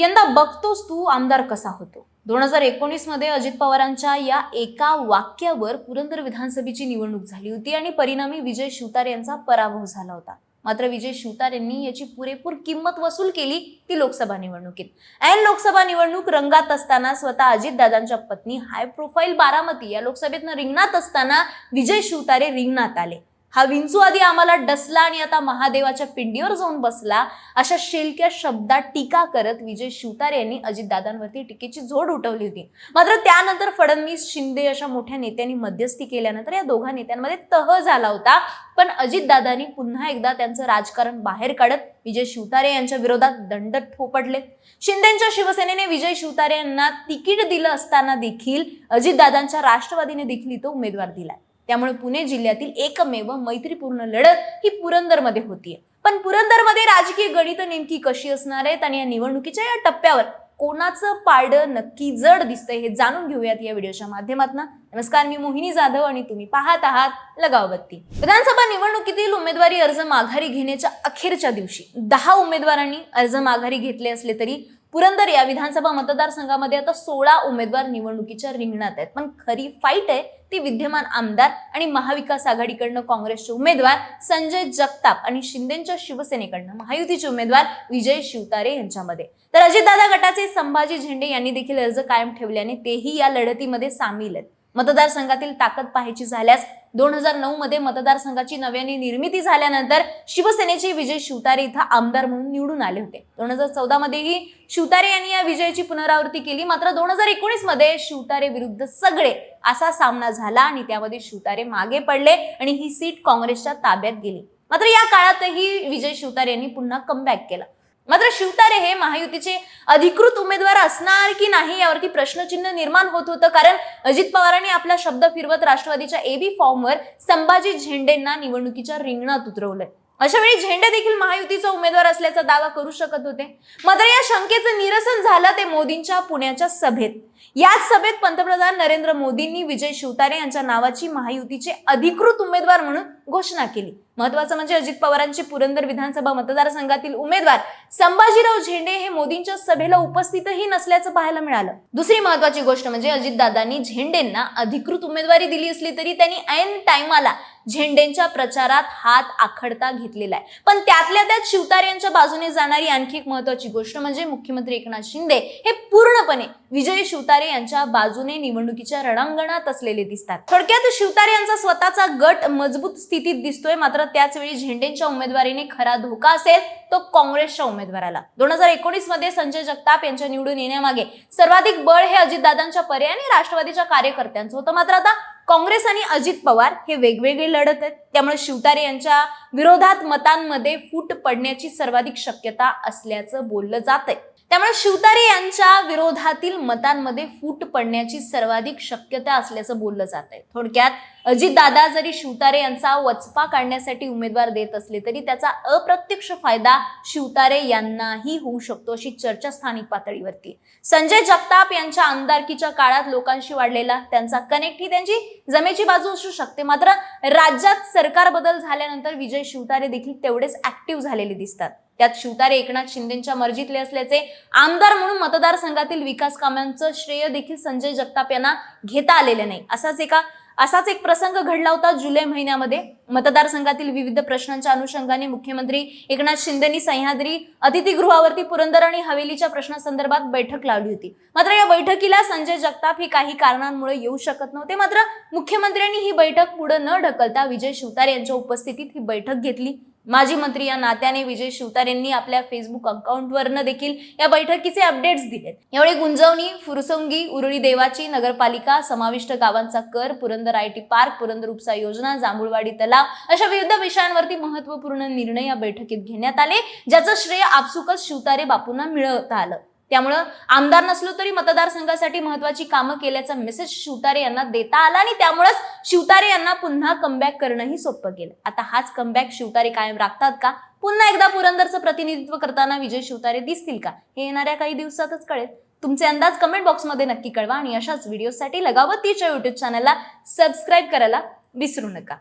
यंदा बघतोस तू आमदार कसा होतो? दोन हजार एकोणीसमध्ये अजित पवारांच्या या एका वाक्यावर पुरंदर विधानसभेची निवडणूक झाली होती आणि परिणामी विजय शिवतारे यांचा पराभव झाला होता. मात्र विजय शिवतार यांनी याची पुरेपूर किंमत वसूल केली ती लोकसभा निवडणुकीत. ऐन लोकसभा निवडणूक रंगात असताना स्वतः अजितदादांच्या पत्नी हाय प्रोफाईल बारामती या लोकसभेतनं रिंगणात असताना विजय शिवतारे रिंगणात आले. हा विंचू आधी आम्हाला डसला आणि आता महादेवाच्या पिंडीवर जाऊन बसला. अशा शेलक्या शब्दात टीका करत विजय शिवतारे यांनी अजितदादांवरती टीकेची झोड उठवली होती. मात्र त्यानंतर फडणवीस शिंदे अशा मोठ्या नेत्यांनी मध्यस्थी केल्यानंतर या दोघा नेत्यांमध्ये तह झाला होता. पण अजितदादांनी पुन्हा एकदा त्यांचं राजकारण बाहेर काढत विजय शिवतारे यांच्या विरोधात दंड ठोपडले. शिंदेच्या शिवसेनेने विजय शिवतारे यांना तिकीट दिलं असताना देखील अजितदादांच्या राष्ट्रवादीने देखील तो उमेदवार दिलाय. त्यामुळे पुणे जिल्ह्यातील एकमेव मैत्रीपूर्ण लढत ही पुरंदरमध्ये होतीये. पण पुरंदरमध्ये राजकीय गणित नेमकी कशी असणार आहेत आणि या निवडणुकीच्या या टप्प्यावर कोणाचं पारडं नक्की जड दिसतंय हे जाणून घेऊयात या व्हिडिओच्या माध्यमातून. नमस्कार मी मोहिनी जाधव आणि तुम्ही पाहत आहात लगावबत्ती. विधानसभा निवडणुकीतील उमेदवारी अर्ज माघारी घेण्याच्या अखेरच्या दिवशी दहा उमेदवारांनी अर्ज माघारी घेतले असले तरी पुरंदर या विधानसभा मतदारसंघामध्ये आता सोळा उमेदवार निवडणुकीच्या रिंगणात आहेत. पण खरी फाईट आहे ती विद्यमान आमदार आणि महाविकास आघाडीकडनं काँग्रेसचे उमेदवार संजय जगताप आणि शिंदेच्या शिवसेनेकडनं महायुतीचे उमेदवार विजय शिवतारे यांच्यामध्ये. तर अजितदादा गटाचे संभाजी झेंडे यांनी देखील अर्ज कायम ठेवल्याने तेही या लढतीमध्ये सामील आहेत. मतदारसंघातील ताकद पाहायची झाल्यास दोन हजार नऊ मध्ये मतदारसंघाची नव्याने निर्मिती झाल्यानंतर शिवसेनेचे विजय शिवतारे इथं आमदार म्हणून निवडून आले होते. दोन हजार चौदा मध्येही शिवतारे यांनी या विजयाची पुनरावृत्ती केली. मात्र दोन हजार एकोणीसमध्ये शिवतारे विरुद्ध सगळे असा सामना झाला आणि त्यामध्ये शिवतारे मागे पडले आणि ही सीट काँग्रेसच्या ताब्यात गेली. मात्र या काळातही विजय शिवतारे यांनी पुन्हा कमबॅक केला. मात्र शिवतारे हे महायुतीचे अधिकृत उमेदवार असणार की नाही यावरती प्रश्नचिन्ह निर्माण होत होतं. कारण अजित पवारांनी आपला शब्द फिरवत राष्ट्रवादीच्या एबी फॉर्मवर संभाजी झेंडेंना निवडणुकीच्या रिंगणात उतरवलंय. अशा वेळी झेंडे देखील महायुतीचा उमेदवार असल्याचा दावा करू शकत होते. मात्र या शंकेचं निरसन झालं ते मोदींच्या पुण्याच्या सभेत. याच सभेत पंतप्रधान नरेंद्र मोदींनी विजय शिवतारे यांच्या नावाची महायुतीचे अधिकृत उमेदवार म्हणून घोषणा केली. महत्वाचं म्हणजे अजित पवारांचे पुरंदर विधानसभा मतदारसंघातील उमेदवार संभाजीराव झेंडे हे मोदींच्या सभेला उपस्थितही नसल्याचं पाहायला मिळालं. दुसरी महत्वाची गोष्ट म्हणजे अजितदादांनी झेंडेंना अधिकृत उमेदवारी दिली असली तरी त्यांनी ऐन टायमाला झेंडेंच्या प्रचारात हात आखडता घेतलेला आहे. पण त्यातल्या त्यात शिवतार यांच्या बाजूने जाणारी आणखी एक महत्वाची गोष्ट म्हणजे मुख्यमंत्री एकनाथ शिंदे हे पूर्णपणे विजय शिवतारे यांच्या बाजूने निवडणुकीच्या रणांगणात असलेले दिसतात. थोडक्यात शिवतारे यांचा स्वतःचा गट मजबूत स्थितीत दिसतोय मात्र त्याचवेळी झेंडेंच्या उमेदवारीने खरा धोका असेल तो काँग्रेसच्या उमेदवाराला. दोन हजार एकोणीसमध्ये संजय जगताप यांच्या निवडून येण्यामागे सर्वाधिक बळ हे अजितदादांच्या पर्यायाने राष्ट्रवादीच्या कार्यकर्त्यांचं होतं. मात्र आता काँग्रेस आणि अजित पवार हे वेगवेगळे लढत आहेत. त्यामुळे शिवतारे यांच्या विरोधात मतांमध्ये फूट पडण्याची सर्वाधिक शक्यता असल्याचं बोललं जात आहे त्यामुळे शिवतारे यांच्या विरोधातील मतांमध्ये फूट पडण्याची सर्वाधिक शक्यता असल्याचं बोललं जात आहे. थोडक्यात अजितदादा जरी शिवतारे यांचा वचपा काढण्यासाठी उमेदवार देत असले तरी त्याचा अप्रत्यक्ष फायदा शिवतारे यांनाही होऊ शकतो अशी चर्चा स्थानिक पातळीवरती. संजय जगताप यांच्या आमदारकीच्या काळात लोकांशी वाढलेला त्यांचा कनेक्ट ही त्यांची जमेची बाजू असू शकते. मात्र राज्यात सरकार बदल झाल्यानंतर विजय शिवतारे देखील तेवढेच ऍक्टिव्ह झालेले दिसतात. त्यात शिवतारे एकनाथ शिंदेच्या मर्जीतले असल्याचे आमदार म्हणून मतदारसंघातील विकास कामांचं श्रेय देखील संजय जगताप यांना घेता आलेले नाही. असाच एका असाच एक प्रसंग घडला होता जुलै महिन्यामध्ये. मतदारसंघातील विविध प्रश्नांच्या अनुषंगाने मुख्यमंत्री एकनाथ शिंदेनी सह्याद्री अतिथीगृहावरती पुरंदर आणि हवेलीच्या प्रश्नासंदर्भात बैठक लावली होती. मात्र या बैठकीला संजय जगताप हे काही कारणांमुळे येऊ शकत नव्हते. मात्र मुख्यमंत्र्यांनी ही बैठक पुढे न ढकलता विजय शिवतारे यांच्या उपस्थितीत ही बैठक घेतली. माजी मंत्री या नात्याने विजय शिवतारेंनी आपल्या फेसबुक अकाउंटवरनं देखील या बैठकीचे अपडेट्स दिलेत. यावेळी गुंजवणी फुरसंगी उरळी देवाची नगरपालिका समाविष्ट गावांचा कर Purandar I T park Purandar उपसा योजना जांभूळवाडी तलाव अशा विविध विषयांवरती महत्त्वपूर्ण निर्णय या बैठकीत घेण्यात आले ज्याचं श्रेय आपसुकच शिवतारे बापूंना मिळवता आलं. त्यामुळं आमदार नसलो तरी मतदारसंघासाठी महत्वाची कामं केल्याचा मेसेज शिवतारे यांना देता आला आणि त्यामुळेच शिवतारे यांना पुन्हा कमबॅक करणंही सोपं केलं आता हाच कमबॅक शिवतारे कायम राखतात का? पुन्हा एकदा पुरंदरचं प्रतिनिधित्व करताना विजय शिवतारे दिसतील का? हे येणाऱ्या काही दिवसातच कळेल. तुमचे अंदाज कमेंट बॉक्समध्ये नक्की कळवा आणि अशाच व्हिडिओसाठी लगावतीच्या युट्यूब चॅनलला सबस्क्राईब करायला विसरू नका.